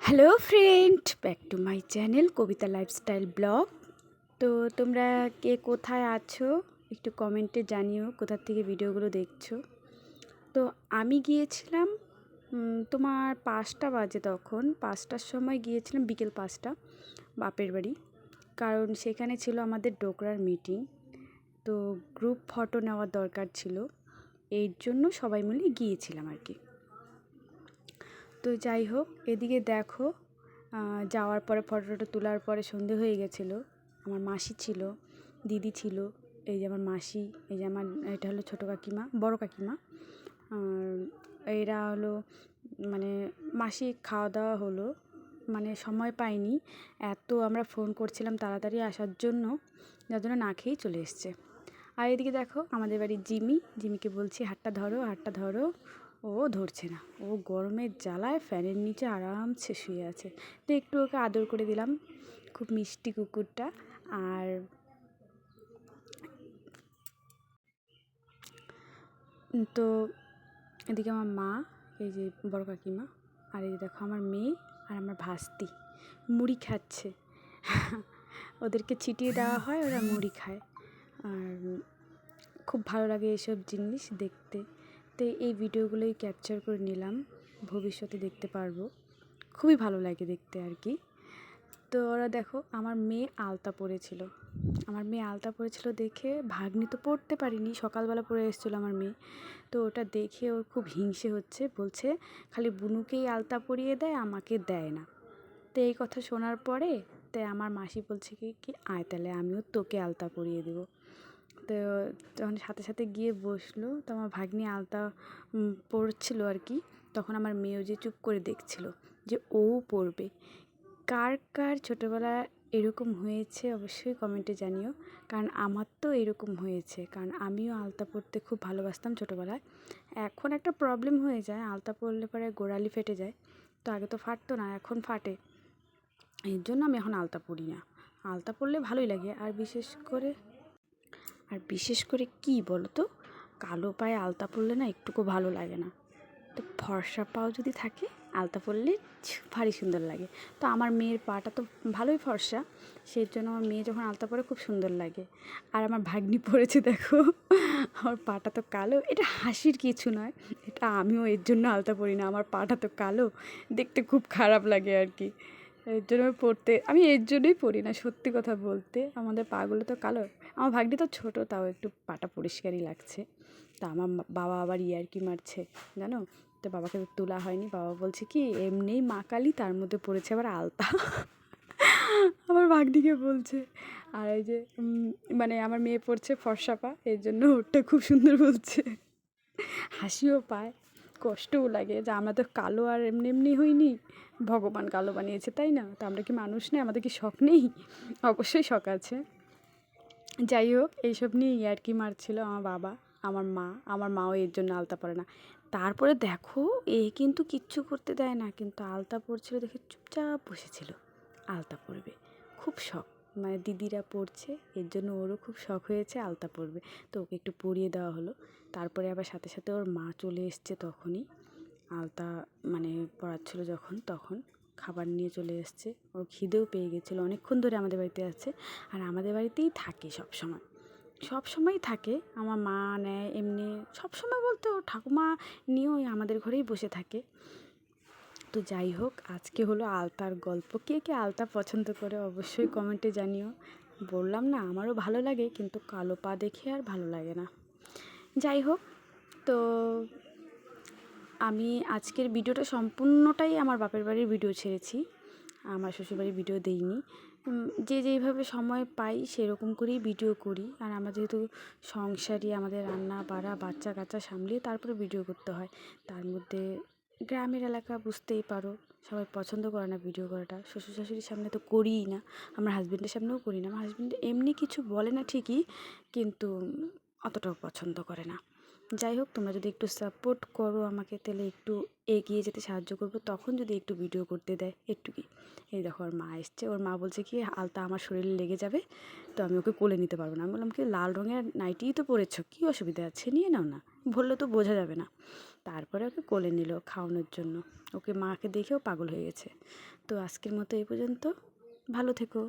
Hello friend, back to my channel Kavita lifestyle blog. তো তোমরা কে কোথায় আছো? একটু কমেন্টে জানিও কোথা থেকে ভিডিওগুলো দেখছ। তো আমি গিয়েছিলাম তোমার পাঁচটা বাজে তখন। পাঁচটার সময় গিয়েছিলাম, বিকেল পাঁচটা, বাপের বাড়ি। কারণ সেখানে ছিল আমাদের ডোকরার মিটিং তো গ্রুপ ফটো নেওয়ার দরকার ছিল। এর জন্য সবাই মিলে গিয়েছিলাম আর কি। তো যাই হোক, এদিকে দেখো যাওয়ার পরে ফটোটা তোলার পরে সন্ধে হয়ে গেছিল। আমার মাসি ছিল, দিদি ছিল, এই যে আমার মাসি, এই যে আমার, এটা হলো ছোটো কাকিমা, বড় কাকিমা। এরা হলো মানে মাসি খাওয়া দাওয়া হলো মানে সময় পাইনি এত আমরা ফোন করছিলাম তাড়াতাড়ি আসার জন্য, যার জন্য না খেয়েই চলে এসছে। আর এদিকে দেখো, আমাদের বাড়ির জিমি, জিমিকে বলছি, হাতটা ধরো হাতটা ধরো। ও ধরছে না। ও গরমের জ্বালায় ফ্যানের নিচে আরামসে শুয়ে আছে। তো একটু ওকে আদর করে দিলাম, খুব মিষ্টি কুকুরটা। আর তো এদিকে আমার মা, এই যে বড় কাকিমা, আর এই দেখো আমার মেয়ে আর আমার ভাস্তি, মুড়ি খাচ্ছে। ওদেরকে ছিটিয়ে দেওয়া হয়, ওরা মুড়ি খায়। আর খুব ভালো লাগে এসব জিনিস দেখতে। তো এই ভিডিওগুলোই ক্যাপচার করে নিলাম। ভবিষ্যতে দেখতে পারব। খুবই ভালো লাগে দেখতে আর কি। তো ওরা দেখো, আমার মেয়ে আলতা পরেছিল। আমার মেয়ে আলতা পরেছিল দেখে ভাগ্নি তো পড়তে পারিনি, সকালবেলা পরে এসেছিল আমার মেয়ে। তো ওটা দেখে ওর খুব হিংসে হচ্ছে, বলছে খালি বুনুকেই আলতা পরিয়ে দেয়, আমাকে দেয় না। তো এই কথা শোনার পরে, তাই আমার মাসি বলছে কি কি আয় তাহলে, আমিও তোকে আলতা পরিয়ে দেবো। তো যখন সাথে সাথে গিয়ে বসল। তো আমার ভাগ্নি আলতা পড়ছিল আর কি। তখন আমার মেয়েও যে চুপ করে দেখছিল যে ও পড়বে। কার কার ছোটোবেলায় এরকম হয়েছে অবশ্যই কমেন্টে জানিও। কারণ আমার তো এরকম হয়েছে। কারণ আমিও আলতা পরতে খুব ভালোবাসতাম ছোটোবেলায়। এখন একটা প্রবলেম হয়ে যায়। আলতা পরলে পরে গোড়ালি ফেটে যায়। তো আগে তো ফাটতো না, এখন ফাটে। এর জন্য আমি এখন আলতা পরি না। আলতা পরলে ভালোই লাগে। আর বিশেষ করে আর বিশেষ করে কি বলো তো? কালো পায়ে আলতা পরলে না একটুকু ভালো লাগে না। তো ফর্সা পাও যদি থাকে, আলতা পরলে ভারী সুন্দর লাগে। তো আমার মেয়ের পাটা তো ভালোই ফর্সা সেই জন্য আমার মেয়ে যখন আলতা পরে খুব সুন্দর লাগে। আর আমার ভাগ্নি পড়েছে দেখো, আমার পাটা তো কালো, এটা হাসির কিছু নয়, এটা আমিও এর জন্য আলতা পরি না, আমার পাটা তো কালো, দেখতে খুব খারাপ লাগে আর কি। এর জন্য পড়তে, আমি এর জন্যই পড়ি না, সত্যি কথা বলতে। আমাদের পাগুলো তো কালো। আমার ভাগ্নি তো ছোটো, তাও একটু পাটা পরিষ্কারই লাগছে। তা আমার বাবা আবার ইয়ার্কি মারছে, জানো? তো বাবাকে তোলা হয়নি। বাবা বলছে কি এমনিই মা কালী, তার মধ্যে পড়েছে আবার আলতা। আমার ভাগ্নিকে বলছে। আর এই যে মানে আমার মেয়ে পড়ছে ফর্সা পা, এর জন্য ওরটা খুব সুন্দর বলছে। হাসিও পায়। কষ্টও লাগে যে আমরা তো কালো আর এমনি এমনি হইনি। ভগবান কালো বানিয়েছে, তাই না? তো আমরা কি মানুষ নেই? আমাদের কি শখ নেই? অবশ্যই শখ আছে। যাই হোক, এইসব নিয়ে ইয়ার্কি মারছিল আমার বাবা, আমার মা। আমার মাও এর জন্য আলতা পরে না। তারপরে দেখো, এ কিন্তু কিচ্ছু করতে দেয় না। কিন্তু আলতা পরছিল দেখে চুপচাপ বসেছিল। আলতা পরবে। খুব শখ। মানে দিদিরা পড়ছে, এর জন্য ওরও খুব শখ হয়েছে আলতা পরবে। তো ওকে একটু পরিয়ে দেওয়া হলো। তারপরে আবার সাথে সাথে ওর মা চলে এসছে তখনই। আলতা মানে পড়াচ্ছিল যখন, তখন খাবার নিয়ে চলে এসছে। ওর খিদেও পেয়ে গেছিল। অনেকক্ষণ ধরে আমাদের বাড়িতে আছে আর আমাদের বাড়িতেই থাকে সব সময় সব সময়ই থাকে, আমার মা নেয় এমনি সব সময় বলতে ও ঠাকুমা নিয়েও আমাদের ঘরেই বসে থাকে। তো যাই হোক, আজকে হলো আলতার গল্প। কে কে আলতা পছন্দ করে অবশ্যই কমেন্টে জানিও। বললাম না, আমারও ভালো লাগে, কিন্তু কালো পা দেখে আর ভালো লাগে না। যাই হোক, তো আমি আজকের ভিডিওটা সম্পূর্ণটাই আমার বাপের বাড়ির ভিডিও ছেড়েছি। আমার শ্বশুরবাড়ির ভিডিও দেইনি। যে যেইভাবে সময় পাই সেরকম করেই ভিডিও করি। আর আমার যেহেতু সংসারই, আমাদের রান্না, বাড়া বাচ্চা কাচ্চা সামলিয়ে তারপরে ভিডিও করতে হয়। তার মধ্যে গ্রামের এলাকা বুঝতেই পারো, সবাই পছন্দ করে না ভিডিও করাটা। শ্বশুর শাশুড়ির সামনে তো করিই না, আমার হাজব্যান্ডের সামনেও করি না। আমার হাজব্যান্ড এমনি কিছু বলে না ঠিকই, কিন্তু অতটাও পছন্দ করে না। যাই হোক তোমরা যদি একটু সাপোর্ট করো আমাকে, তাহলে একটু এগিয়ে যেতে সাহায্য করব। তখন যদি একটু ভিডিও করতে দেয়, একটু কি? এই দেখো, ওর মা এসছে। ওর মা বলছে কি, আলতা আমার শরীরে লেগে যাবে, তো আমি ওকে কোলে নিতে পারব না। আমি বললাম কি, লাল রঙের নাইটিই তো পরেছো, কী অসুবিধা আছে? নিয়ে নাও না। বললে তো বোঝা যাবে না। তারপরে ওকে কোলে নিল খাওয়ানোর জন্য। ওকে মাকে দেখেও পাগল হয়ে গেছে। তো আজকের মতো এই পর্যন্ত। ভালো থেকো।